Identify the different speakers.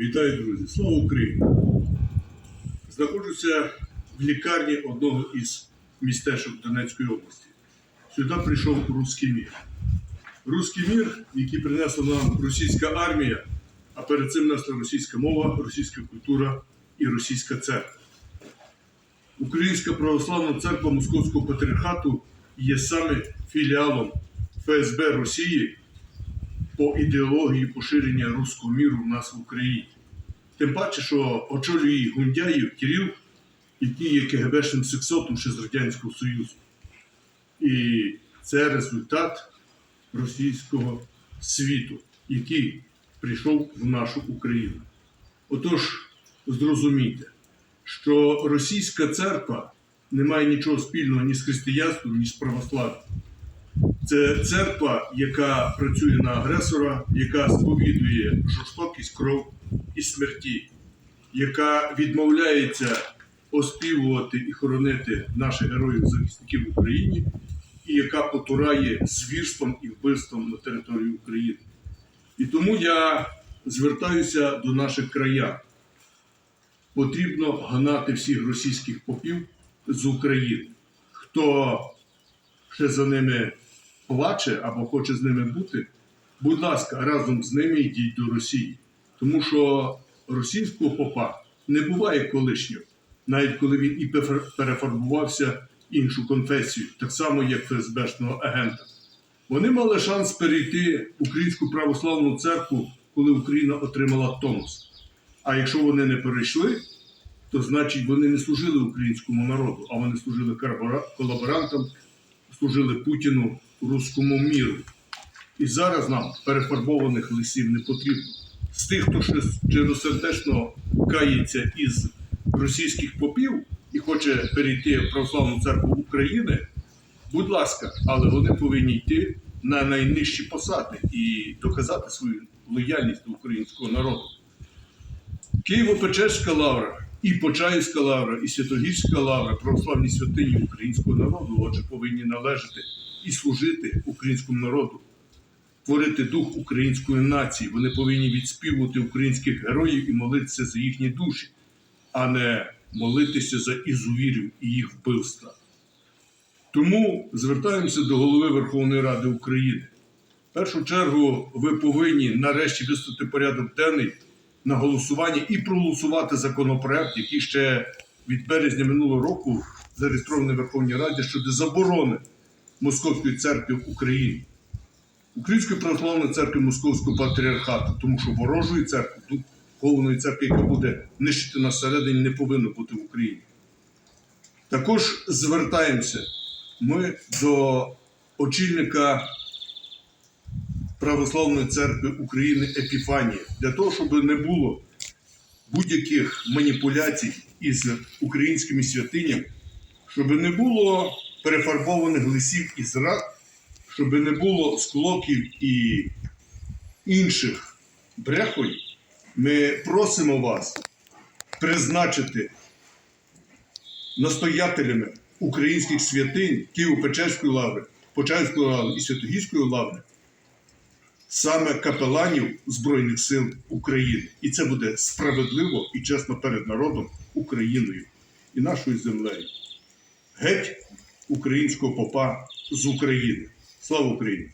Speaker 1: Вітаю, друзі! Слава Україні! Знаходжуся в лікарні одного із містечок Донецької області. Сюди прийшов Руський мір. Руський мір, який принесла нам російська армія, а перед цим несла російська мова, російська культура і російська церква. Українська православна церква Московського патріархату є саме філіалом ФСБ Росії по ідеології поширення руського міру в нас в Україні. Тим паче, що очолює її Гундяєв Кирил, який є КГБшним сексотом ще з Радянського Союзу. І це результат російського світу, який прийшов в нашу Україну. Отож, зрозумійте, що російська церква не має нічого спільного ні з християнством, ні з православ'ям. Це церква, яка працює на агресора, яка сповідує жорстокість, кров і смерті, яка відмовляється оспівувати і хоронити наших героїв-захисників в Україні, і яка потурає звірством і вбивством на території України. І тому я звертаюся до наших краян. Потрібно гнати всіх російських попів з України. Хто ще за ними плаче або хоче з ними бути, будь ласка, разом з ними йдіть до Росії. Тому що російського попа не буває колишнього, навіть коли він і в іншу конфесію, так само як ФСБшного агента. Вони мали шанс перейти в Українську православну церкву, коли Україна отримала тонус. А якщо вони не перейшли, то значить вони не служили українському народу, а вони служили колаборантам, служили Путіну руському міру. І зараз нам перефарбованих лисів не потрібно. З тих, хто щиросердечно кається із російських попів і хоче перейти в православну церкву України, будь ласка, але вони повинні йти на найнижчі посади і доказати свою лояльність до українського народу. Києво-Печерська лавра, і Почаївська лавра, і Святогірська лавра, православні святині українського народу, отже, повинні належати і служити українському народу, творити дух української нації. Вони повинні відспівувати українських героїв і молитися за їхні душі, а не молитися за ізувірів і їх вбивства. Тому звертаємося до голови Верховної Ради України. В першу чергу ви повинні нарешті виставити порядок денний на голосування і проголосувати законопроект, який ще від березня минулого року зареєстрований в Верховній Раді щодо заборони Московської церкви в Україні. Української православної церкви Московського патріархату, тому що ворожої церкви, духовної церкви, яка буде нищити нас всередині, не повинно бути в Україні. Також звертаємося ми до очільника Православної церкви України Епіфанії для того, щоб не було будь-яких маніпуляцій із українськими святинями, щоб не було перефарбованих лисів і зрад, щоб не було склоків і інших брехонь, ми просимо вас призначити настоятелями українських святинь Києво-Печерської лаври, Почаївської лаври і Святогірської лаври саме капеланів Збройних сил України. І це буде справедливо і чесно перед народом, Україною і нашою землею. Геть українського попа з України. Слава Україні!